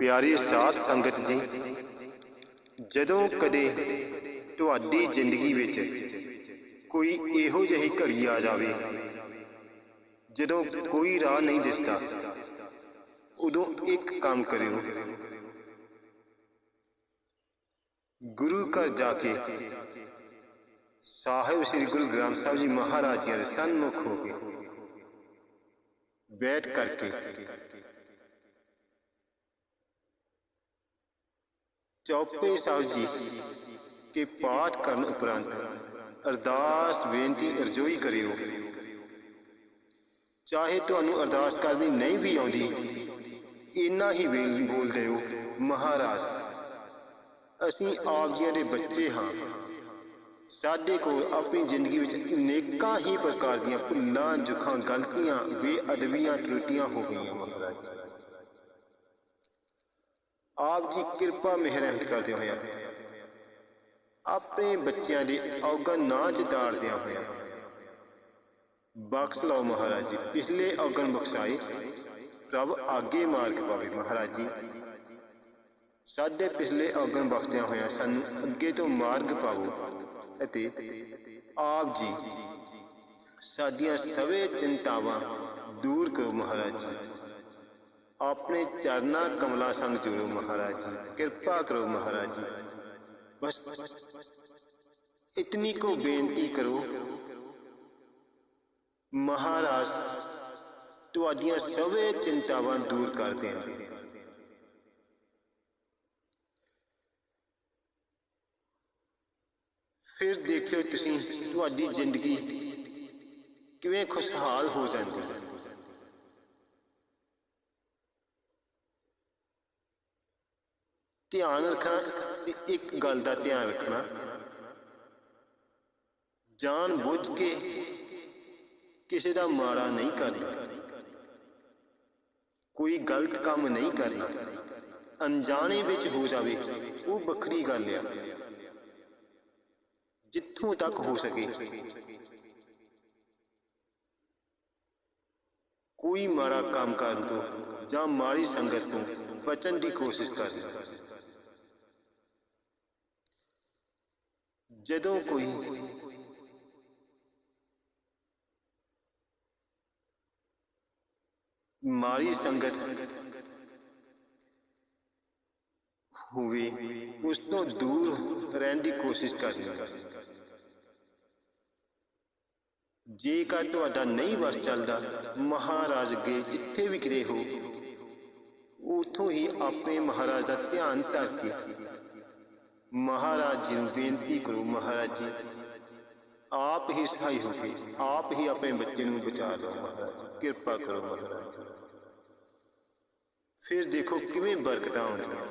ਪਿਆਰੀ ਸਾਧ ਸੰਗਤ ਜੀ, ਜਦੋਂ ਕਦੇ ਤੁਹਾਡੀ ਜ਼ਿੰਦਗੀ ਵਿੱਚ ਕੋਈ ਇਹੋ ਜਿਹੀ ਘੜੀ ਆ ਜਾਵੇ, ਜਦੋਂ ਕੋਈ ਰਾਹ ਨਹੀਂ ਦਿਸਦਾ, ਉਦੋਂ ਇੱਕ ਕੰਮ ਕਰਿਓ। ਗੁਰੂ ਘਰ ਜਾ ਕੇ ਸਾਹਿਬ ਸ੍ਰੀ ਗੁਰੂ ਗ੍ਰੰਥ ਸਾਹਿਬ ਜੀ ਮਹਾਰਾਜ ਜੀ ਦੇ ਸਨਮੁਖ ਹੋ ਕੇ ਬੈਠ ਕਰਕੇ ਚੌਪੇ ਸਾਹਿਬ ਜੀ ਕੇ ਪਾਠ ਕਰਨ ਉਪਰੰਤ ਅਰਦਾਸ, ਬੇਨਤੀ, ਅਰਜ਼ੋਈ ਕਰਿਓ। ਚਾਹੇ ਤੁਹਾਨੂੰ ਅਰਦਾਸ ਕਰਨੀ ਨਹੀਂ ਵੀ ਆਉਂਦੀ, ਇੰਨਾ ਹੀ ਵੇਲ ਬੋਲ ਦਿਓ, ਮਹਾਰਾਜ, ਅਸੀਂ ਆਪ ਜੀਆਂ ਦੇ ਬੱਚੇ ਹਾਂ। ਸਾਡੇ ਕੋਲ ਆਪਣੀ ਜ਼ਿੰਦਗੀ ਵਿੱਚ ਅਨੇਕਾਂ ਹੀ ਪ੍ਰਕਾਰ ਦੀਆਂ ਭੁੱਲਾਂ, ਜੁਖਾਂ, ਗਲਤੀਆਂ, ਬੇਅਦਬੀਆਂ, ਟੁੱਟੀਆਂ ਹੋ ਗਈਆਂ, ਮਹਾਰਾਜ। ਆਪ ਜੀ ਕਿਰਪਾ ਮਿਹਰ ਰਹਿਮਤ ਕਰਦੇ ਹੋਇਆ ਆਪਣੇ ਬੱਚਿਆਂ ਦੇ ਔਗਣ ਨਾ ਚਤਾੜਦਿਆਂ ਹੋਇਆ ਬਖਸ਼ ਲਓ ਮਹਾਰਾਜ ਜੀ, ਪਿਛਲੇ ਔਗਣ ਬਖਸ਼ਾਏ। ਪ੍ਰਭ ਆਗੇ ਮਾਰਗ ਪਾਵੇ ਮਹਾਰਾਜ ਜੀ। ਸਾਡੇ ਪਿਛਲੇ ਔਗਣ ਬਖਸ਼ਦਿਆਂ ਹੋਇਆ ਸਾਨੂੰ ਅੱਗੇ ਤੋਂ ਮਾਰਗ ਪਾਵੋ ਅਤੇ ਆਪ ਜੀ ਸਾਡੀਆਂ ਸਵੇ ਚਿੰਤਾਵਾਂ ਦੂਰ ਕਰੋ ਮਹਾਰਾਜ ਜੀ। ਆਪਣੇ ਚਰਨਾ ਕਮਲਾ ਸੰਗ ਜੁੜੋ ਮਹਾਰਾਜ ਜੀ ਕਿਰਪਾ ਕਰੋ ਮਹਾਰਾਜ ਜੀ ਬਸ ਇਤਨੀ ਕੋ ਬੇਨਤੀ ਕਰੋ ਮਹਾਰਾਜ ਤੁਹਾਡੀਆਂ ਸਵੇ ਚਿੰਤਾਵਾਂ ਦੂਰ ਕਰ ਦੇਣ ਫਿਰ ਦੇਖਿਓ ਤੁਸੀਂ ਤੁਹਾਡੀ ਜ਼ਿੰਦਗੀ ਕਿਵੇਂ ਖੁਸ਼ਹਾਲ ਹੋ ਜਾਂਦੀ ਹੈ ਧਿਆਨ ਰੱਖਣਾ ਤੇ ਇੱਕ ਗੱਲ ਦਾ ਧਿਆਨ ਰੱਖਣਾ ਜਾਣ ਬੁੱਝ ਕੇ ਕਿਸੇ ਦਾ ਮਾੜਾ ਨਹੀਂ ਕਰਨਾ ਕੋਈ ਗਲਤ ਕੰਮ ਨਹੀਂ ਕਰਨਾ ਅਣਜਾਣੇ ਵਿੱਚ ਹੋ ਜਾਵੇ ਉਹ ਵੱਖਰੀ ਗੱਲ ਆ ਜਿੱਥੋਂ ਤੱਕ ਹੋ ਸਕੇ ਕੋਈ ਮਾੜਾ ਕੰਮ ਕਰਨ ਤੋਂ ਜਾਂ ਮਾੜੀ ਸੰਗਤ ਤੋਂ ਬਚਣ ਦੀ ਕੋਸ਼ਿਸ਼ ਕਰਨਾ ਜਦੋਂ ਕੋਈ ਮਾੜੀ ਸੰਗਤ ਹੋਵੇ, ਉਸ ਤੋਂ ਦੂਰ ਰਹਿਣ ਦੀ ਕੋਸ਼ਿਸ਼ ਕਰਨੀ ਜੇਕਰ ਤੁਹਾਡਾ ਨਹੀਂ ਵਸ ਚੱਲਦਾ, ਮਹਾਰਾਜ ਅੱਗੇ ਜਿੱਥੇ ਵੀ ਕਿਤੇ ਹੋ, ਉਥੋਂ ਹੀ ਆਪਣੇ ਮਹਾਰਾਜ ਦਾ ਧਿਆਨ ਧਰ ਕੇ ਮਹਾਰਾਜ ਜੀ ਨੂੰ ਬੇਨਤੀ ਕਰੋ ਮਹਾਰਾਜ ਜੀ, ਆਪ ਹੀ ਸਹਾਈ ਹੋ ਕੇ, ਆਪ ਹੀ ਆਪਣੇ ਬੱਚੇ ਨੂੰ ਬਚਾ ਲਓ ਮਹਾਰਾਜ, ਕਿਰਪਾ ਕਰੋ ਮਹਾਰਾਜ। ਫਿਰ ਦੇਖੋ ਕਿਵੇਂ ਬਰਕਤਾਂ ਆਉਂਦੀਆਂ